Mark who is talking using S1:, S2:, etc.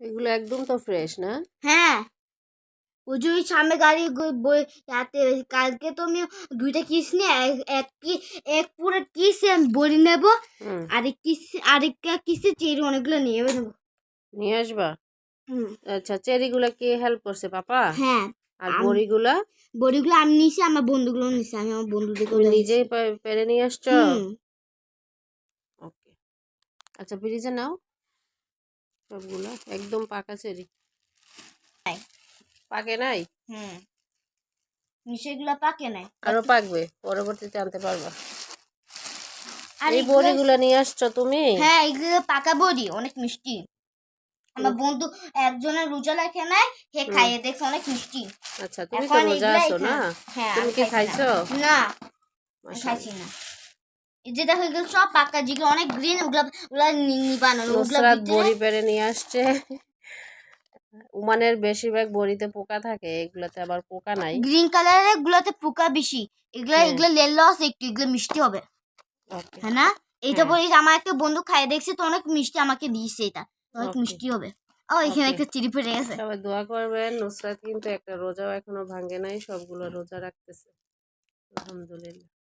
S1: এগুলো একদম তো ফ্রেশ না?
S2: হ্যাঁ। ওই যে ওই সামনে গাড়ি বই রাতে কালকে তো আমি দুইটা কিস নিয়ে এক- কি এক পুরো কিস বড়ি নেব আরেক কিস আরেকটা কিসে চেরি অনেকগুলো নিয়ে নেব।
S1: নিয়ে আসবা? আচ্ছা চেরিগুলা কে হেল্প করছে পাপা?
S2: হ্যাঁ
S1: আর বড়িগুলা?
S2: বড়িগুলো আমি নিছি আমার বন্ধুগুলো নিছি আমি আমার বন্ধুদের
S1: নিজেই পেরে নিয়ে আসছো? ওকে আচ্ছা ফ্রিজে নাও। সবগুলা একদম পাকা চেরি। পাকে নাই?
S2: হুম। মিশাইগুলো পাকে নাই।
S1: আরও পাকবে পরবর্তীতে আনতে পারবা। এই বড়িগুলা নিয়ে আসছো তুমি?
S2: হ্যাঁ এগুলো পাকা বড়ি অনেক মিষ্টি। আমার বন্ধু একজনের রোজা লেখে নেয় হে খাইয়ে দেখছে অনেক মিষ্টি।
S1: আচ্ছা তুমি তো রোজা আছো না?
S2: হ্যাঁ
S1: তুমি কি
S2: খাইছো না। খাইছি না। যে দেখো এগুলো সব পাকা যেগুলো অনেক গ্রিন ওগুলো
S1: নুসরাত বড়ি পেরে নিয়ে আসছে। উমানের বেশিরভাগ বড়িতে পোকা থাকে এগুলাতে আবার পোকা নাই।
S2: গ্রিন কালারের গুলোতে পোকা বেশি। এগুলো
S1: হ্যাঁ।
S2: এগুলো লেল লস একটু এগুলো মিষ্টি হবে। হ্যাঁ না? এইটা
S1: হ্যাঁ।
S2: বলি আমার একটা বন্ধু খাইয়ে দেখছে তো অনেক মিষ্টি আমাকে দিয়েছে এটা। অনেক মিষ্টি হবে। ও এখানে একটা চিড়ি পড়ে গেছে।
S1: সবাই দোয়া করবেন নুসরাত কিন্তু একটা রোজাও এখনও ভাঙে নাই সবগুলো রোজা রাখতেছে। আলহামদুলিল্লাহ।